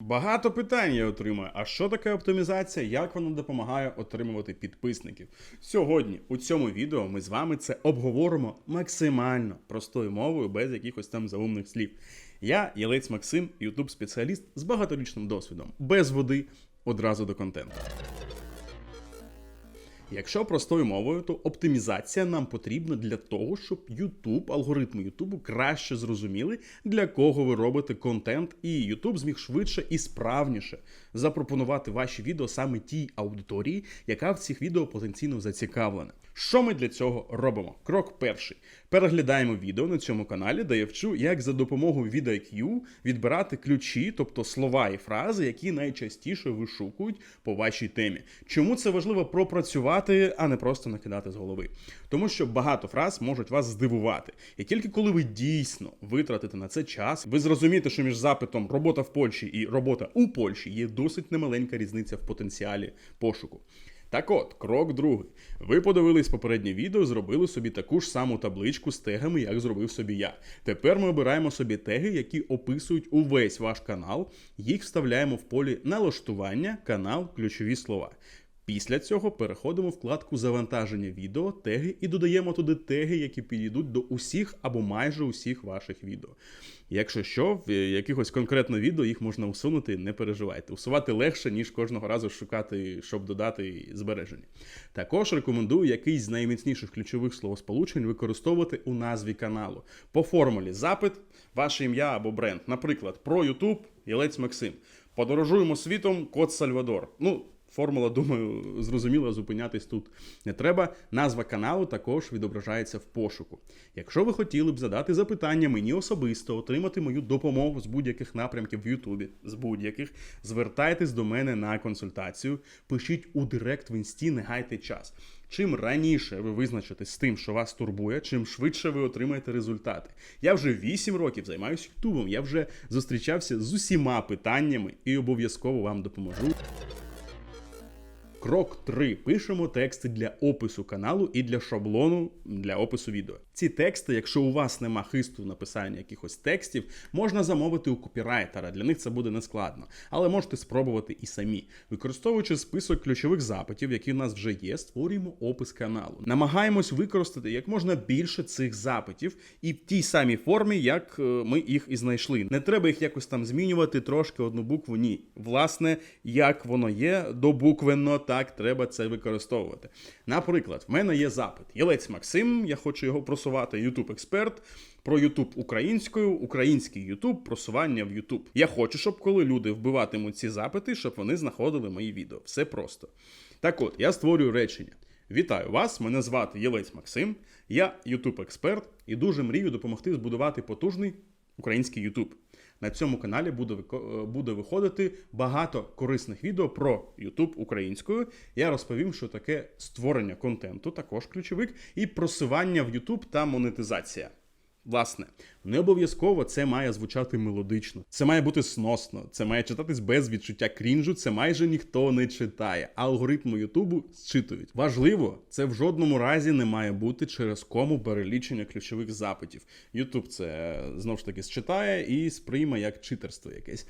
Багато питань я отримую. А що таке оптимізація? Як вона допомагає отримувати підписників? Сьогодні у цьому відео ми з вами це обговоримо максимально простою мовою, без якихось там заумних слів. Я Єлець Максим, ютуб спеціаліст з багаторічним досвідом, без води, одразу до контенту. Якщо простою мовою, то оптимізація нам потрібна для того, щоб YouTube, алгоритми YouTube краще зрозуміли, для кого ви робите контент, і YouTube зміг швидше і справніше запропонувати ваші відео саме тій аудиторії, яка в цих відео потенційно зацікавлена. Що ми для цього робимо? Крок перший. Переглядаємо відео на цьому каналі, де я вчу, як за допомогою VidIQ відбирати ключі, тобто слова і фрази, які найчастіше вишукують по вашій темі. Чому це важливо пропрацювати, а не просто накидати з голови? Тому що багато фраз можуть вас здивувати. І тільки коли ви дійсно витратите на це час, ви зрозумієте, що між запитом робота в Польщі і робота у Польщі є досить немаленька різниця в потенціалі пошуку. Так от, крок другий. Ви подивились попереднє відео, зробили собі таку ж саму табличку з тегами, як зробив собі я. Тепер ми обираємо собі теги, які описують увесь ваш канал, їх вставляємо в полі налаштування, канал, ключові слова. Після цього переходимо в вкладку завантаження відео, теги і додаємо туди теги, які підійдуть до усіх або майже усіх ваших відео. Якщо що, в якихось конкретно відео їх можна усунути, не переживайте. Усувати легше, ніж кожного разу шукати, щоб додати збереження. Також рекомендую якийсь з найміцніших ключових словосполучень використовувати у назві каналу. По формулі запит, ваше ім'я або бренд. Наприклад, про YouTube Єлець Максим. Подорожуємо світом Кот Сальвадор. Ну, Формула, думаю, зрозуміло, зупинятись тут не треба. Назва каналу також відображається в пошуку. Якщо ви хотіли б задати запитання мені особисто, отримати мою допомогу з будь-яких напрямків в Ютубі, з будь-яких, звертайтесь до мене на консультацію, пишіть у директ в інсті, не гайте час. Чим раніше ви визначитесь з тим, що вас турбує, чим швидше ви отримаєте результати. Я вже 8 років займаюся Ютубом, я вже зустрічався з усіма питаннями і обов'язково вам допоможу. Крок 3. Пишемо тексти для опису каналу і для шаблону для опису відео. Ці тексти, якщо у вас нема хисту в написанні якихось текстів, можна замовити у копірайтера. Для них це буде нескладно. Але можете спробувати і самі. Використовуючи список ключових запитів, які в нас вже є, створюємо опис каналу. Намагаємось використати як можна більше цих запитів і в тій самій формі, як е, ми їх і знайшли. Не треба їх якось там змінювати трошки одну букву. Ні. Власне, як воно є, добуквенно так треба це використовувати. Наприклад, в мене є запит. Єлець Максим, я хочу його просувати, YouTube експерт. Про YouTube українською, український YouTube, просування в YouTube. Я хочу, щоб коли люди вбиватимуть ці запити, щоб вони знаходили мої відео. Все просто. Так от, я створюю речення. Вітаю вас! Мене звати Єлець Максим, я YouTube експерт і дуже мрію допомогти збудувати потужний український Ютуб. На цьому каналі буде е, буде виходити багато корисних відео про YouTube українською. Я розповім, що таке створення контенту, також ключовик, і просування в YouTube та монетизація. Власне, не обов'язково це має звучати мелодично, це має бути сносно, це має читатись без відчуття крінжу, це майже ніхто не читає. Алгоритми Ютубу зчитують. Важливо, це в жодному разі не має бути через кому перелічення ключових запитів. Ютуб це знову ж таки зчитає і сприйме як читерство якесь.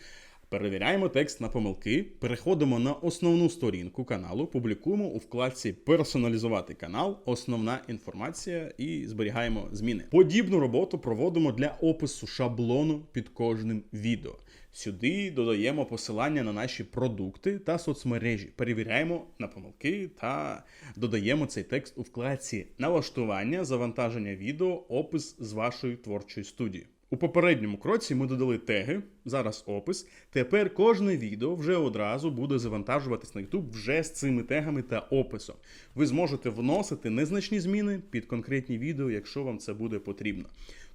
Перевіряємо текст на помилки, переходимо на основну сторінку каналу, публікуємо у вкладці Персоналізувати канал, основна інформація і зберігаємо зміни. Подібну роботу проводимо для опису шаблону під кожним відео. Сюди додаємо посилання на наші продукти та соцмережі. Перевіряємо на помилки та додаємо цей текст у вкладці налаштування, завантаження відео, опис з вашої творчої студії. У попередньому кроці ми додали теги, зараз опис. Тепер кожне відео вже одразу буде завантажуватись на YouTube вже з цими тегами та описом. Ви зможете вносити незначні зміни під конкретні відео, якщо вам це буде потрібно.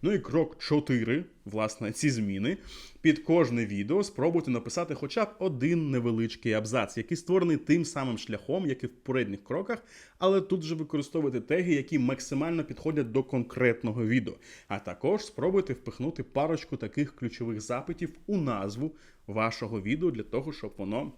Ну і крок 4, власне, ці зміни. Під кожне відео спробуйте написати хоча б один невеличкий абзац, який створений тим самим шляхом, як і в попередніх кроках, але тут же використовуйте теги, які максимально підходять до конкретного відео. А також спробуйте впихнути парочку таких ключових запитів у назву вашого відео для того, щоб воно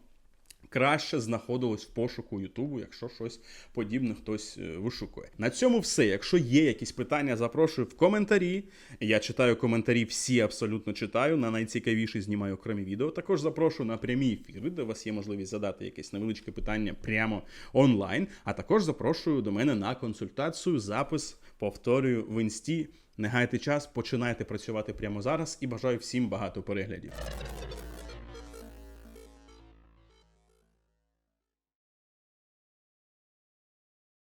краще знаходилось в пошуку Ютубу, якщо щось подібне хтось е, вишукує. На цьому все. Якщо є якісь питання, запрошую в коментарі. Я читаю коментарі, всі абсолютно читаю. На найцікавіші знімаю окремі відео. Також запрошую на прямі ефіри, де у вас є можливість задати якесь невеличке питання прямо онлайн. А також запрошую до мене на консультацію, запис, повторюю в інсті. Не гайте час, починайте працювати прямо зараз і бажаю всім багато переглядів.